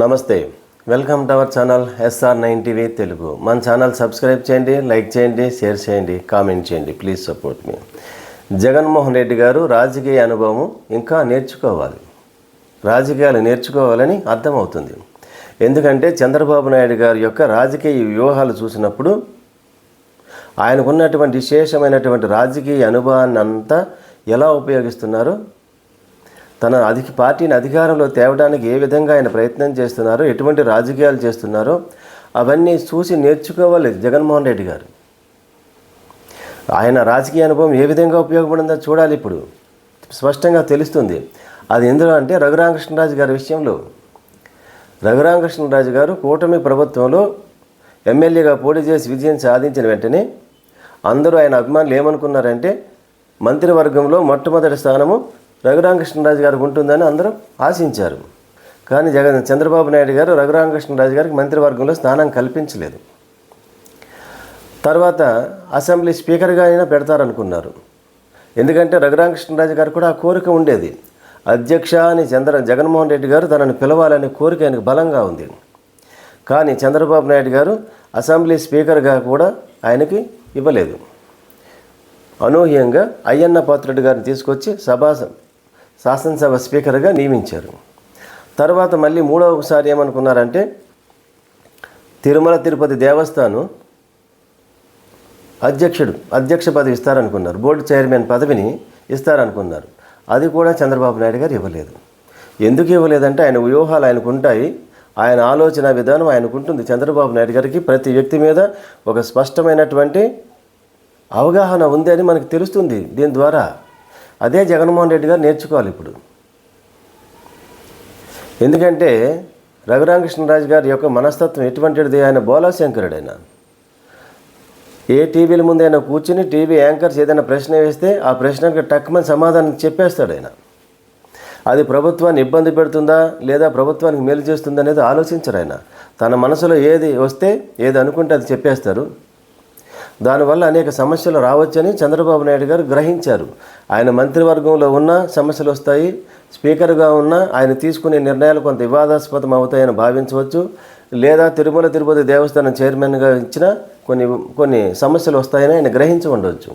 నమస్తే. Welcome to our channel S R nine TV Telugu. మన channel subscribe చేయండి like చేయండి షేర్ చేయండి కామెంట్ చేయండి. Please support me. Jaganmohan Reddy గారు రాజకీయ అనుభవం ఇంకా నేర్చుకోవాలి. రాజకీయాలు నేర్చుకోవాలని అర్థమవుతుంది. ఎందుకంటే చంద్రబాబు నాయుడు గారి యొక్క రాజకీయ వ్యూహాలు చూసినప్పుడు ఆయనకున్నటువంటి విశేషమైనటువంటి రాజకీయ అనుభవాన్ని అంతా ఎలా ఉపయోగిస్తున్నారో తన అధిక పార్టీని అధికారంలో తేవడానికి ఏ విధంగా ఆయన ప్రయత్నం చేస్తున్నారో ఎటువంటి రాజకీయాలు చేస్తున్నారో అవన్నీ చూసి నేర్చుకోవాలి జగన్మోహన్ రెడ్డి గారు. ఆయన రాజకీయ అనుభవం ఏ విధంగా ఉపయోగపడిందో చూడాలి ఇప్పుడు. స్పష్టంగా తెలుస్తుంది. అది ఎందులో అంటే రఘురామకృష్ణరాజు గారి విషయంలో. రఘురామకృష్ణరాజు గారు కూటమి ప్రభుత్వంలో ఎమ్మెల్యేగా పోటీ చేసి విజయం సాధించిన వెంటనే అందరూ ఆయన అభిమానులు ఏమనుకున్నారంటే మంత్రివర్గంలో మొట్టమొదటి స్థానము రఘురామకృష్ణరాజు గారికి ఉంటుందని అందరూ ఆశించారు. కానీ జగన్ చంద్రబాబు నాయుడు గారు రఘురామకృష్ణరాజు గారికి మంత్రివర్గంలో స్థానం కల్పించలేదు. తర్వాత అసెంబ్లీ స్పీకర్గా అయినా పెడతారనుకున్నారు. ఎందుకంటే రఘురామకృష్ణరాజు గారు కూడా ఆ కోరిక ఉండేది. అధ్యక్ష అని చంద్ర జగన్మోహన్ రెడ్డి గారు తనని పిలవాలనే కోరిక ఆయనకు బలంగా ఉంది. కానీ చంద్రబాబు నాయుడు గారు అసెంబ్లీ స్పీకర్గా కూడా ఆయనకి ఇవ్వలేదు. అనూహ్యంగా అయ్యన్న పాత్రుడు గారిని తీసుకొచ్చి సభా శాసనసభ స్పీకర్గా నియమించారు. తర్వాత మళ్ళీ మూడవసారి ఏమనుకున్నారంటే తిరుమల తిరుపతి దేవస్థానం అధ్యక్షుడు అధ్యక్ష పదవి ఇస్తారనుకున్నారు. బోర్డు చైర్మన్ పదవిని ఇస్తారనుకున్నారు. అది కూడా చంద్రబాబు నాయుడు గారు ఇవ్వలేదు. ఎందుకు ఇవ్వలేదంటే ఆయన వ్యూహాలు ఆయనకు ఉంటాయి ఆయన ఆలోచన విధానం ఆయనకుంటుంది. చంద్రబాబు నాయుడు గారికి ప్రతి వ్యక్తి మీద ఒక స్పష్టమైనటువంటి అవగాహన ఉంది అని మనకు తెలుస్తుంది. దీని ద్వారా అదే జగన్మోహన్ రెడ్డి గారు నేర్చుకోవాలి ఇప్పుడు. ఎందుకంటే రఘురామకృష్ణరాజు గారి యొక్క మనస్తత్వం ఎటువంటిది ఆయన బోలాశంకరుడు ఆయన ఏ టీవీల ముందు ఆయన కూర్చుని టీవీ యాంకర్స్ ఏదైనా ప్రశ్న వేస్తే ఆ ప్రశ్నకు టక్మని సమాధానం చెప్పేస్తాడు ఆయన. అది ప్రభుత్వాన్ని ఇబ్బంది పెడుతుందా లేదా ప్రభుత్వానికి మేలు చేస్తుందా అనేది ఆలోచించరు ఆయన. తన మనసులో ఏది వస్తే ఏది అనుకుంటే అది చెప్పేస్తారు. దానివల్ల అనేక సమస్యలు రావచ్చని చంద్రబాబు నాయుడు గారు గ్రహించారు. ఆయన మంత్రివర్గంలో ఉన్న సమస్యలు వస్తాయి. స్పీకర్గా ఉన్న ఆయన తీసుకునే నిర్ణయాలు కొంత వివాదాస్పదం అవుతాయని భావించవచ్చు. లేదా తిరుమల తిరుపతి దేవస్థానం చైర్మన్గా ఇచ్చిన కొన్ని కొన్ని సమస్యలు వస్తాయని ఆయన గ్రహించి ఉండవచ్చు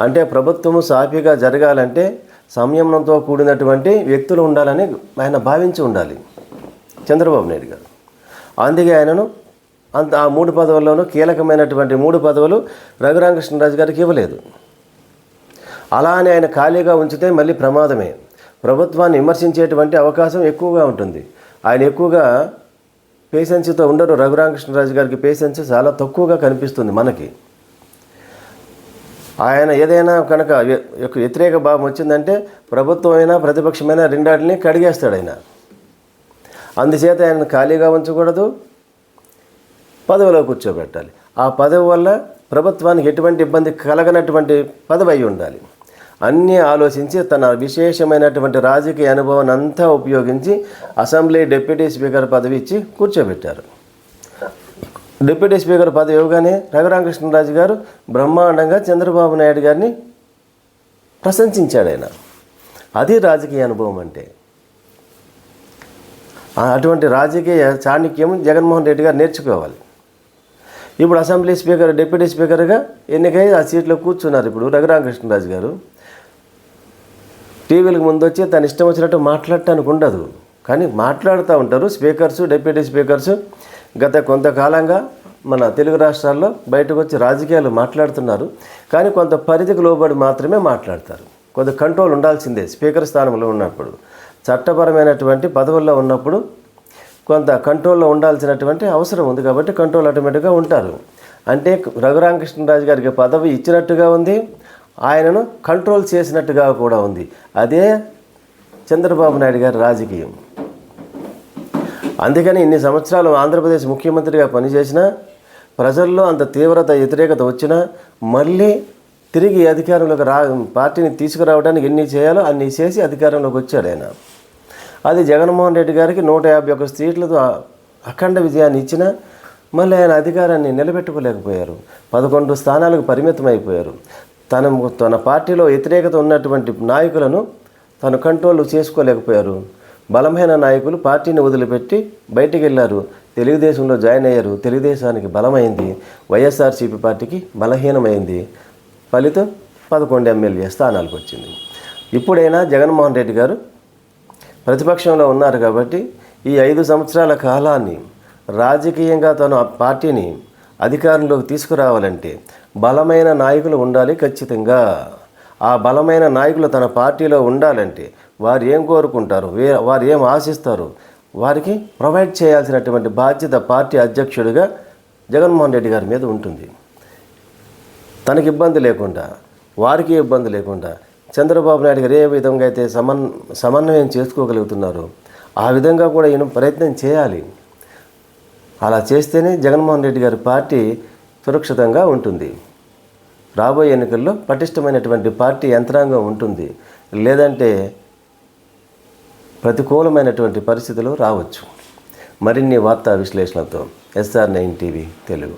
అంటే ప్రభుత్వము సాఫీగా జరగాలంటే సంయమనంతో కూడినటువంటి వ్యక్తులు ఉండాలని ఆయన భావించి ఉండాలి. చంద్రబాబు నాయుడు గారు. అందుకే ఆయనను అంత ఆ మూడు పదవుల్లోనూ కీలకమైనటువంటి మూడు పదవులు రఘురామకృష్ణరాజు గారికి ఇవ్వలేదు. అలా అని ఆయన ఖాళీగా ఉంచితే మళ్ళీ ప్రమాదమే. ప్రభుత్వాన్ని విమర్శించేటువంటి అవకాశం ఎక్కువగా ఉంటుంది. ఆయన ఎక్కువగా పేషెన్స్తో ఉండరు. రఘురామకృష్ణరాజు గారికి పేషెన్స్ చాలా తక్కువగా కనిపిస్తుంది మనకి. ఆయన ఏదైనా కనుక యొక్క వ్యతిరేక భావం వచ్చిందంటే ప్రభుత్వమైనా ప్రతిపక్షమైనా రెండాటిని కడిగేస్తాడు ఆయన. అందుచేత ఆయన ఖాళీగా ఉంచకూడదు. పదవిలో కూర్చోబెట్టాలి. ఆ పదవి వల్ల ప్రభుత్వానికి ఎటువంటి ఇబ్బంది కలగనటువంటి పదవి అయి ఉండాలి. అన్నీ ఆలోచించి తన విశేషమైనటువంటి రాజకీయ అనుభవాన్ని అంతా ఉపయోగించి అసెంబ్లీ డిప్యూటీ స్పీకర్ పదవి ఇచ్చి కూర్చోబెట్టారు. డిప్యూటీ స్పీకర్ పదవి ఇవ్వగానే రఘురామకృష్ణరాజు గారు బ్రహ్మాండంగా చంద్రబాబు నాయుడు గారిని ప్రశంసించాడు ఆయన. అది రాజకీయ అనుభవం అంటే. అటువంటి రాజకీయ చాణక్యం జగన్మోహన్ రెడ్డి గారు నేర్చుకోవాలి. ఇప్పుడు అసెంబ్లీ స్పీకర్ డిప్యూటీ స్పీకర్గా ఎన్నికై ఆ సీట్లో కూర్చున్నారు ఇప్పుడు రఘురామకృష్ణరాజు గారు. టీవీలకు ముందు వచ్చి తను ఇష్టం వచ్చినట్టు మాట్లాడటానికి ఉండదు. కానీ మాట్లాడుతూ ఉంటారు స్పీకర్స్ డిప్యూటీ స్పీకర్స్. గత కొంతకాలంగా మన తెలుగు రాష్ట్రాల్లో బయటకు వచ్చి రాజకీయాలు మాట్లాడుతున్నారు. కానీ కొంత పరిధికి లోబడి మాత్రమే మాట్లాడతారు. కొంత కంట్రోల్ ఉండాల్సిందే స్పీకర్ స్థానంలో ఉన్నప్పుడు. చట్టపరమైనటువంటి పదవుల్లో ఉన్నప్పుడు కొంత కంట్రోల్లో ఉండాల్సినటువంటి అవసరం ఉంది కాబట్టి కంట్రోల్ ఆటోమేటిక్గా ఉంటారు. అంటే రఘురామకృష్ణరాజు గారికి పదవి ఇచ్చినట్టుగా ఉంది. ఆయనను కంట్రోల్ చేసినట్టుగా కూడా ఉంది. అదే చంద్రబాబు నాయుడు గారి రాజకీయం. అందుకని ఇన్ని సంవత్సరాలు ఆంధ్రప్రదేశ్ ముఖ్యమంత్రిగా పనిచేసిన ప్రజల్లో అంత తీవ్రత వ్యతిరేకత వచ్చినా మళ్ళీ తిరిగి అధికారంలోకి రా పార్టీని తీసుకురావడానికి ఎన్ని చేయాలో అన్ని చేసి అధికారంలోకి వచ్చాడు ఆయన. అది జగన్మోహన్ రెడ్డి గారికి నూట యాభై ఒక్క సీట్లతో అఖండ విజయాన్ని ఇచ్చిన మళ్ళీ ఆయన అధికారాన్ని నిలబెట్టుకోలేకపోయారు. పదకొండు స్థానాలకు పరిమితం అయిపోయారు తన తన పార్టీలో వ్యతిరేకత ఉన్నటువంటి నాయకులను తను కంట్రోల్ చేసుకోలేకపోయారు. బలమైన నాయకులు పార్టీని వదిలిపెట్టి బయటికి వెళ్ళారు తెలుగుదేశంలో జాయిన్ అయ్యారు. తెలుగుదేశానికి బలమైంది. వైఎస్ఆర్సీపీ పార్టీకి బలహీనమైంది. ఫలితం పదకొండు ఎమ్మెల్యే స్థానాలకు వచ్చింది. ఇప్పుడైనా జగన్మోహన్ రెడ్డి గారు ప్రతిపక్షంలో ఉన్నారు కాబట్టి ఈ ఐదు సంవత్సరాల కాలాన్ని రాజకీయంగా తను ఆ పార్టీని అధికారంలోకి తీసుకురావాలంటే బలమైన నాయకులు ఉండాలి ఖచ్చితంగా. ఆ బలమైన నాయకులు తన పార్టీలో ఉండాలంటే వారు ఏం కోరుకుంటారు? వే వారు ఏం ఆశిస్తారు? వారికి ప్రొవైడ్ చేయాల్సినటువంటి బాధ్యత పార్టీ అధ్యక్షుడిగా జగన్మోహన్ రెడ్డి గారి మీద ఉంటుంది. తనకి ఇబ్బంది లేకుండా వారికి ఇబ్బంది లేకుండా చంద్రబాబు నాయుడు గారు ఏ విధంగా అయితే సమన్ సమన్వయం చేసుకోగలుగుతున్నారు ఆ విధంగా కూడా ఈయన ప్రయత్నం చేయాలి. అలా చేస్తేనే జగన్మోహన్ రెడ్డి గారి పార్టీ సురక్షితంగా ఉంటుంది. రాబోయే ఎన్నికల్లో పటిష్టమైనటువంటి పార్టీ యంత్రాంగం ఉంటుంది. లేదంటే ప్రతికూలమైనటువంటి పరిస్థితులు రావచ్చు. మరిన్ని వార్తా విశ్లేషణతో ఎస్ఆర్ నైన్ టీవీ తెలుగు.